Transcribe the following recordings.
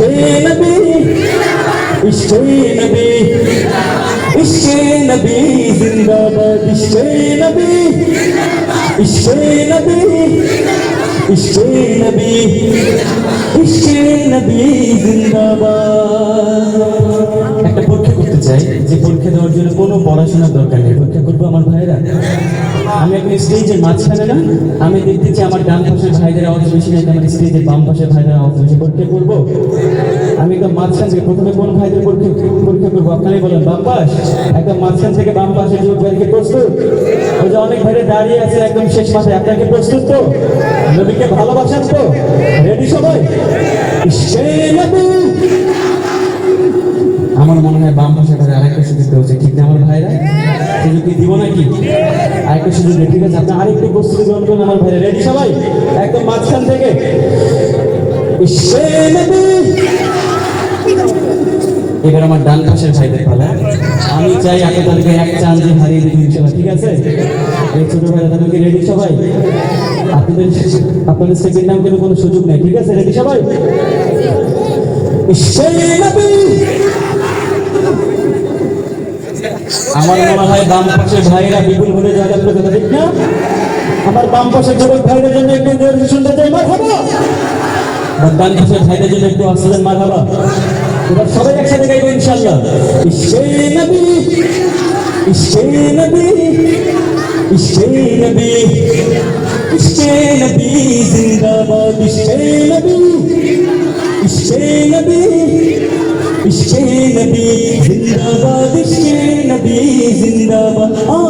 ইশকে নবী ইশকে নবী ইশকে নবী, জিন্দাবাদ ইশকে নবী ইশকে নবী ইশকে নবী ইশকে নবী, জিন্দাবাদ। একটা পরীক্ষা করতে চাই, যে পরীক্ষা দেওয়ার জন্য কোনো পড়াশোনার দরকার নেই। পরীক্ষা করব আমার ভাইরা আমি এখন স্টেজের মাঝখানে না, আমি দেখতে চাই আমার ডান পাশের ভাইদের আওয়াজ বেশি নাকি আমার স্টেজের বাম পাশের ভাইদের আওয়াজ বেশি। পরীক্ষা করব? আমি একদম মাঝখান থেকে প্রথমে কোন ভাইদের পরীক্ষা পরীক্ষা করব? আপনারাই বলেন, বাম পাশ? একদম মাঝখান থেকে বাম পাশে যুবক ভাইকে প্রস্তুত, ওই যে অনেক ভাইরে দাঁড়িয়ে আছে একদম শেষ মাথায়। আপনাকে প্রস্তুত তো? নবীকে ভালোবাসেন তো? রেডি সবাই? আমার মনে হয় বাম পাশে ঘরে আরেকটা সুযোগ দেওয়া ঠিক না আমার ভাইরা? সুযোগ কি দিব নাকি? আরেকটা সুযোগ দেয় ঠিক আছে। আপনি আরেকটু প্রস্তুতি গ্রহণ করুন আমার ভাইরা। রেডি সবাই? একদম মাঝখান থেকে। এবার আমার ডান পাশের ভাইদের পালা। আমি চাই আগে তাদেরকে এক চান্সে হারিয়ে দিই ইনশাল্লাহ ঠিক আছে? এই ছোট ভাইরা তাদেরকে রেডি সবাই? আপনাদের আপনাদের সেকেন্ড নাম কোনো সুযোগ নেই, ঠিক আছে? রেডি সবাই? নবী আমার মনে হয় বাম পাশের ভাইরা বিপুল হলে যায় আপনার কথা না? আমার বাম পাশের যুবক ভাইদের জন্য একটু শুনতে চাই, মার খাব? ডান পাশের ভাইদের জন্য একটু আসলেন মার খাবা? এবার সবাই একসাথে গাইবো ইনশাল্লাহ নবী নবী নবী নবী, জিন্দাবাদ নবী নবী নবী নবী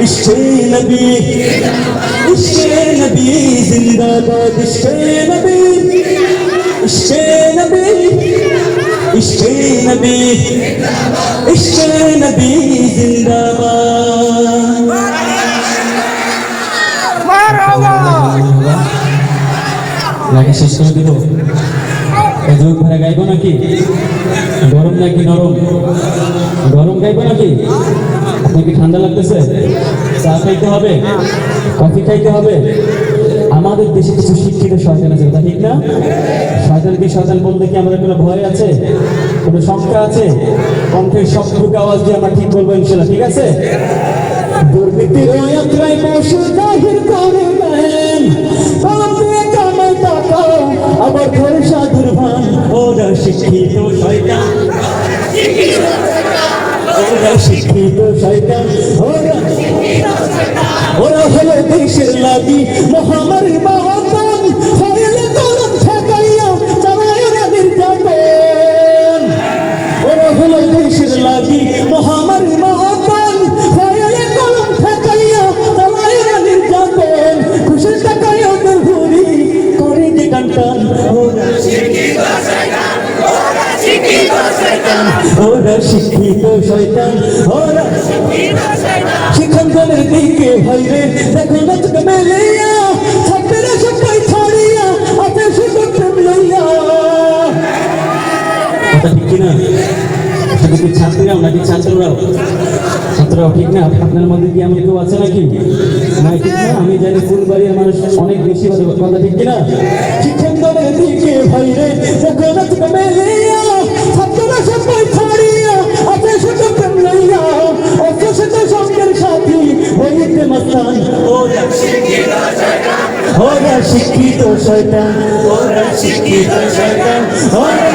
ইশক নবী ইশক নবী জিন্দাবাদ ইশক নবী ইশক নবী ইশক নবী ইশক নবী জিন্দাবাদ লাগে শেষ করে দিব এই যুগ ভরে গাইবো নাকি? গরম নাকি নরম? গরম গাইবো নাকি? আপনার কি ঠান্ডা লাগতেছে? চা খাইতে হবে? কফি খাইতে হবে? আমাদের দেশে কিছু শিক্ষিত শয়তান আছে ঠিক না? শয়তান কি শয়তান বলতে কি আমাদের কোনো ভয় আছে? কোনো শঙ্কা আছে? কণ্ঠের সবটুকু আওয়াজ দিয়ে আমরা ঠিক বলব ইনশাল্লাহ, ঠিক আছে? দুর্নীতির যাত্রায় পশু জাহির করে দেন টাকা আবার ঘরে সাধুর ভান ওরা শিক্ষিত শয়তান, ওরা শিক্ষিত শয়তান ওরা ওরা হলো দেশের লাগি মহামারী শয়তান, ওরা শিক্ষাঙ্গনের দিকে ভাইরে দেখো না তোকে মেলিয়া, ছাত্রেরা সবাই ছাড়িয়া আছে শুধু প্রেম লইয়া কিনা? কি ছাত্রীরাও নাকি ছাত্ররাও? ছাত্ররাও ঠিক না? আপনার মধ্যে কি আমি কেউ আছে নাকি? না ঠিক না? আমি জানি ফুলবাড়ির মানুষ অনেক বেশি কথা ঠিক কিনা? শিক্ষাঙ্গনের দিকে ভাইরে দেখো না তোকে মস্তান ওরা ওরা শিক্ষিত শয়তান। ওরা শিক্ষিত শয়তান ওরা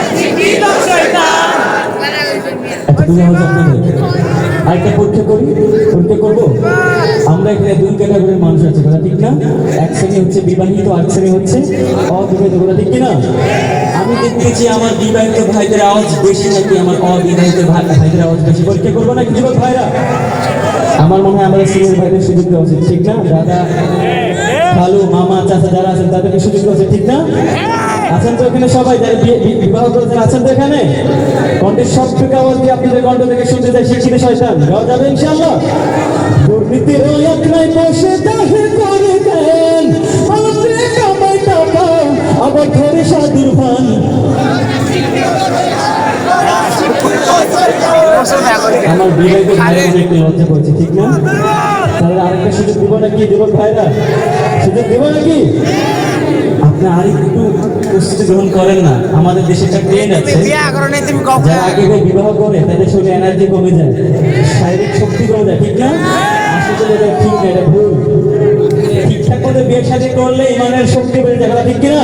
আপনাদের আরেকটা পরীক্ষা করি, পরীক্ষা করব? আমরা এখানে দুই ক্যাটাগরির মানুষ আছে, কথা ঠিক না? এক শ্রেণি হচ্ছে বিবাহিত আর শ্রেণি হচ্ছে অবিবাহিত, কথা ঠিক কিনা? আমি দেখতেছি আমার বিবাহিত ভাইদের আওয়াজ বেশি নাকি আমার অবিবাহিত ভাই- ভাইদের আওয়াজ বেশি। পরীক্ষা করব নাকি, যুবক ভাইরা? আমার মনে হয় আমাদের সিনিয়র ভাইদের সুযোগ দেওয়া উচিত, ঠিক না? দাদা, খালু, মামা, চাচা যারা আছেন, তাদেরকে সুযোগ দেওয়া উচিত, ঠিক না? আছেন তো এখানে সবাই? যারা বিবাহ করেছেন, আছেন তো এখানে? কণ্ঠের সব থেকে আওয়াজ দিয়ে আপনাদের কণ্ঠ থেকে শুনতে চাই শিক্ষিত শয়তান। গাওয়া যাবে ইনশাআল্লাহ। দুর্নীতির আখড়ায় বসে দাখিল করে দেন। আবার ধরে সাধুর ভান। আমার বিবাহিত অনেক লজ্জা করছে ঠিক না? তাহলে আরেকটা সুযোগ দিব নাকি? যুবক ভাইরা? সুযোগ দিব নাকি? আপনি আরেকটু প্রস্তুতি গ্রহণ করেন না। আমাদের দেশে একটা ট্রেন আছে। যারা আগে বিবাহ করে তাদের শরীরে এনার্জি কমে যায়। শারীরিক শক্তি কমে যায় ঠিক না? আসলে এটা ঠিক না এটা ভুল। ঠিকঠাক করে বিয়ে শাদী করলে ইমানের শক্তি বেড়ে যায় ঠিক কিনা?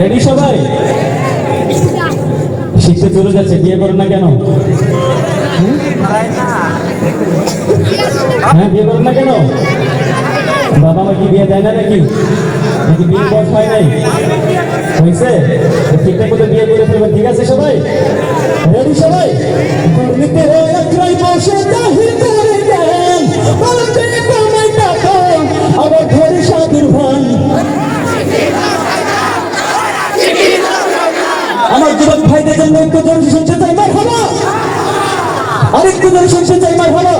রেডি সবাই? শিখতে চলে যাচ্ছে, বিয়ে করেন না কেন? হ্যাঁ বিয়ে করেন না কেন? বাবা মা কি বিয়ে দেয় না নাকি? নাকি বিয়ে বয়স হয় নাই? হয়েছে? ঠিকঠাক মতো বিয়ে করে ফেলবেন ঠিক আছে সবাই? রেডি সবাই? বসে করে। জন্য একটু জোরে শুনতে চাই মার হলো। আরেকটু জোরে শুনতে চাই মার হলো।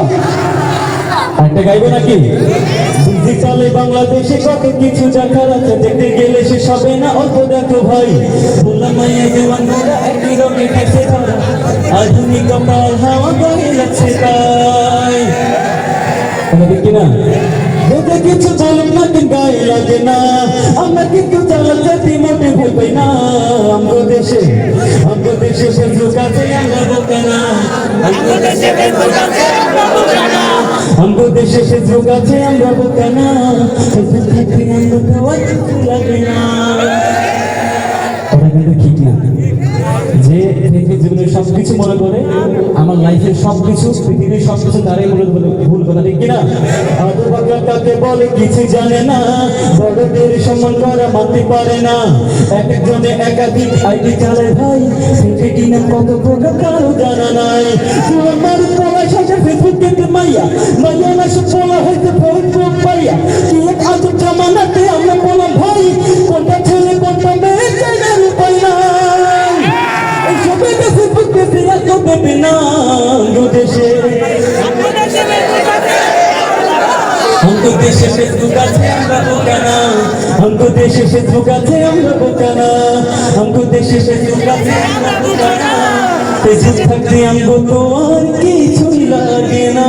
একটা গাইবো নাকি? ডিজিটালে বাংলাদেশে কত কিছু দেখার আছে, দেখতে গেলে সে সবে না, অল্প দেখো ভাই। বললাম মাইয়া জওয়ান মোরা একই রঙে খাইছে ধরা আধুনিক কপাল হাওয়া বয়ে যাচ্ছে তাই। দিক কিনা যদি কিছু বলুন না গায়ে লাগে না। আমরা কিন্তু চালাতে মোটে ভুল পাই না। আমরা বোকা মনে করে? আমার লাইফের সবকিছু, পৃথিবীর সবকিছু তারাই মনে করে ভুল কথা ঠিক কিনা? কাকে বলে কিছু জানে না বড়দের সম্মান করা মানতে পারে না। এক একজনে একাধিক আইডি চালায় ভাই ফেসবুক কিনা কত প্রকার, কারও জানা নাই। আমার মাইয়া মাইয়া না সব বলা হয়তো ফেসবুক পাইয়া। থাকবে না দেশে। অঙ্ক দেশে ফেসবুক আছে আমরা বোকানা। অঙ্ক দেশে ফেসবুক আছে আমরা বোকানা। অঙ্ক দেশে ফেসবুক আছে আমরা বোকানা। ফেসবুক থাকতে অঙ্ক তো কিছুই লাগে না।